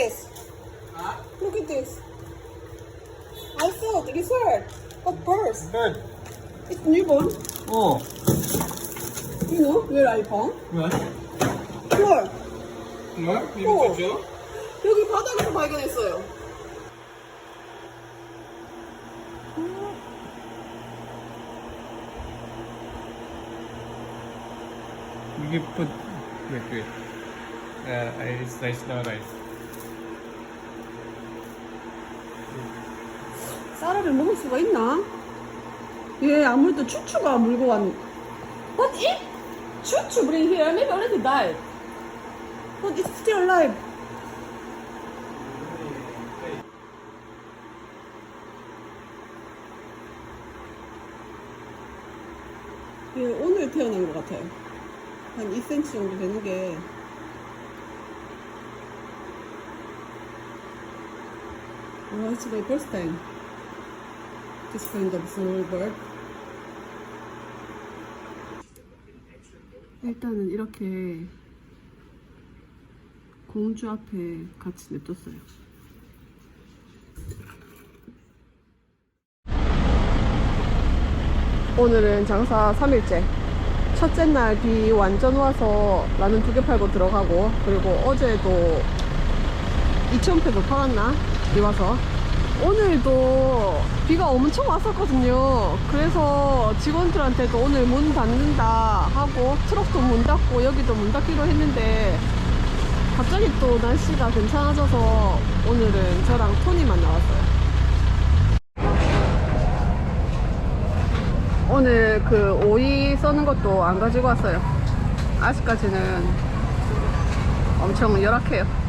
this. Look at this. iPhone resort of birth. Good. It's newborn. 어. You know where I found? 왜? Floor. 뭐? 어. 이거? 여기 바닥에서 발견했어요. You put. Wait, wait. Uh, I slice the rice. 쌀알을 먹을 수가 있나? 얘 아무래도 추추가 물고 왔. What it? 추추 bring here? Maybe already died. But it's still alive. 얘 오늘 태어난 것 같아요. 한 2cm 정도 되는 게. 와, it's my first time. This kind of small bird. 일단은 이렇게 공주 앞에 같이 냅뒀어요. 오늘은 장사 3일째. 첫째 날 비 완전 와서 라면 두 개 팔고 들어가고, 그리고 어제도 2,000패도 팔았나? 비 와서. 오늘도 비가 엄청 왔었거든요. 그래서 직원들한테도 오늘 문 닫는다 하고 트럭도 문 닫고 여기도 문 닫기로 했는데 갑자기 또 날씨가 괜찮아져서 오늘은 저랑 토니만 나왔어요. 오늘 그 오이 써는 것도 안 가지고 왔어요. 아직까지는 엄청 열악해요.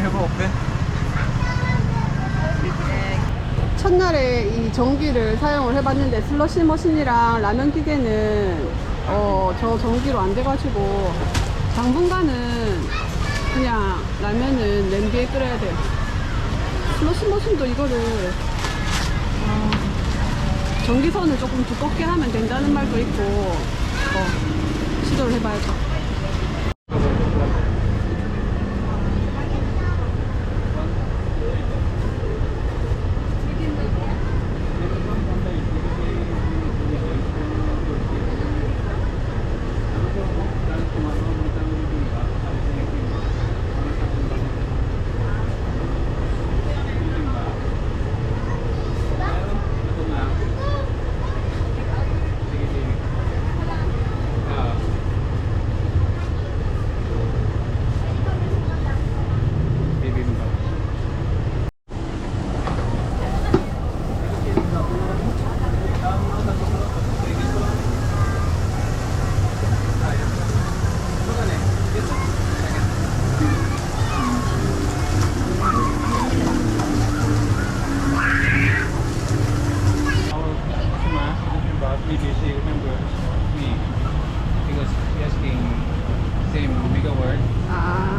Ng open. 첫날에 이 전기를 사용을 해봤는데 슬러시 머신이랑 라면 기계는 어, 저 전기로 안 돼가지고 당분간은 그냥 라면은 냄비에 끓여야 돼요. 슬러시 머신도 이거를 어, 전기선을 조금 두껍게 하면 된다는 말도 있고 어, 시도를 해봐야죠. She remembers me because she asking same bigger word. 아.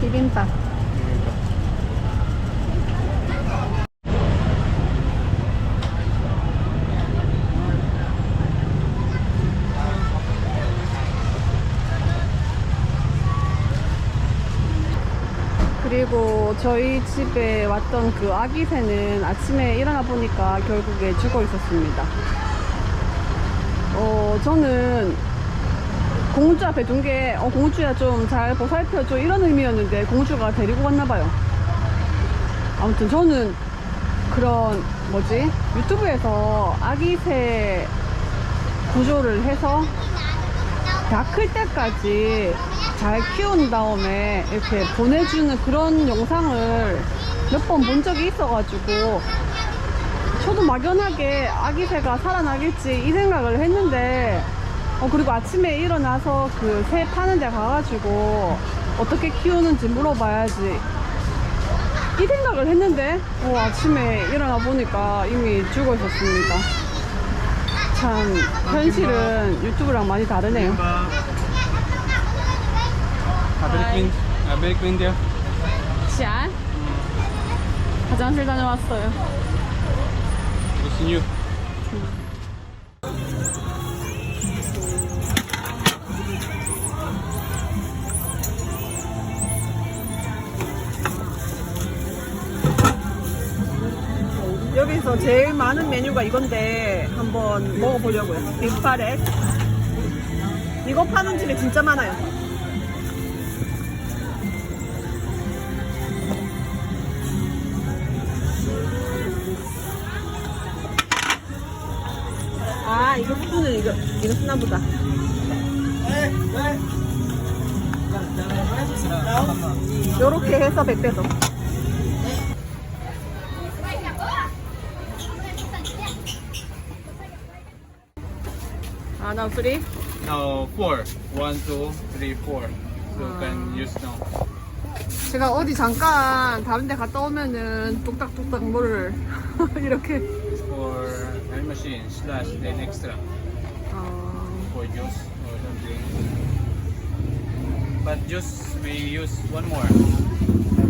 비 저희 집에 왔던 그 아기 새는 아침에 일어나 보니까 결국에 죽어 있었습니다. 어, 저는 공주 앞에 둔 게, 어, 공주야 좀 잘 보살펴줘. 이런 의미였는데, 공주가 데리고 갔나봐요. 아무튼 저는 그런, 뭐지? 유튜브에서 아기 새 구조를 해서 다 클 때까지 잘 키운 다음에 이렇게 보내주는 그런 영상을 몇 번 본 적이 있어가지고 저도 막연하게 아기 새가 살아나겠지 이 생각을 했는데 어 그리고 아침에 일어나서 그 새 파는 데 가가지고 어떻게 키우는지 물어봐야지 이 생각을 했는데 어 아침에 일어나 보니까 이미 죽어 있었습니다 참 현실은 유튜브랑 많이 다르네요 Uh. Uh, there. 짠 화장실 다녀왔어요 It's new. 여기서 제일 많은 메뉴가 이건데 한번 먹어보려고요. 빅파레. 이거 파는 집에 진짜 많아요. 아, 이거 스푼은 이거, 이거 쓰나 보다. 요렇게 해서 100배속. 아, 나 쓰리? Now four. One, two, three, four. So you can use now. 제가 어디 잠깐 다른 데 갔다 오면은 뚝딱뚝딱 뭐를 이렇게 For hand machine slash then extra 어, for juice or something. But juice we use one more.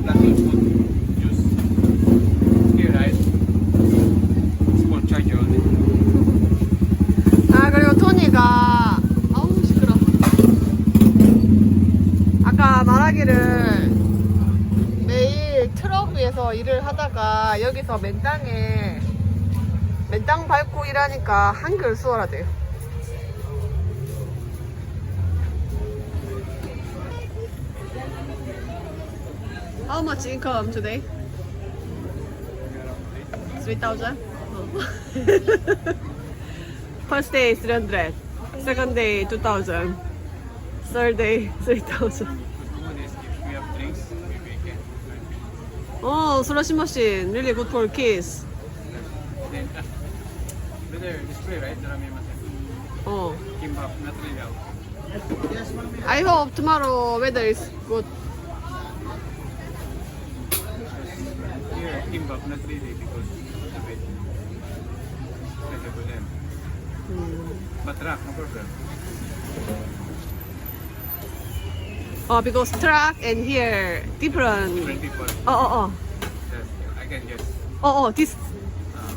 Plastic food juice. Here right? It's for charger only. 아 그리고 토니가 아우 시끄러 아까 말하기를 매일 트럭 위에서 일을 하다가 여기서 맨땅에 맨땅 밟고 일하니까 한글 돼요 How much income today? 3,000? First day 300, second day 2000, third day 3000. Good is if we have drinks, maybe we can. Oh, slushing machine, really good for kids. Then, uh, brother, display right? The ramen masen. Oh, Kimbap, not really out. I hope tomorrow weather is good. Here, kimbap, not really because of the weight. Better for them. But wrap, no problem. Oh, because truck and here different. People. Oh, oh, oh, Yes, I can guess. oh, oh. This,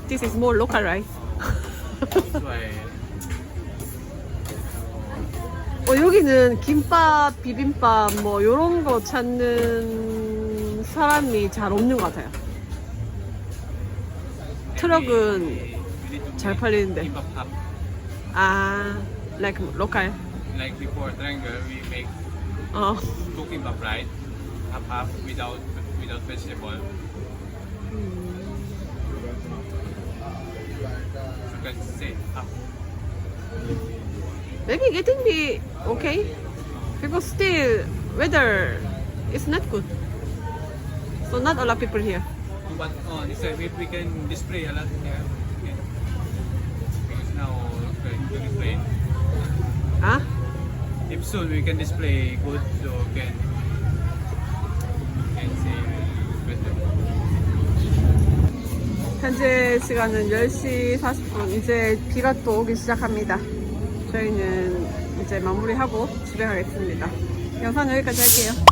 this is more local, right? That's why 어, 여기는 김밥, 비빔밥 뭐 요런 거 찾는 사람이 잘 없는 것 같아요. 트럭은 we need to 잘 팔리는데. Kimbap hub. 아, like local. Like before triangle, we make 어, two kimbap right? Half half without without vegetable. You can say half. maybe getting be okay because still weather is not good. So not a lot of people here. But oh, this time if we can display a lot here. Okay. Because now soon we can display good so can can. 현재 시간은 10시 40분. 이제 비가 또 오기 시작합니다. 저희는 이제 마무리하고 집에 가겠습니다. 영상 여기까지 할게요.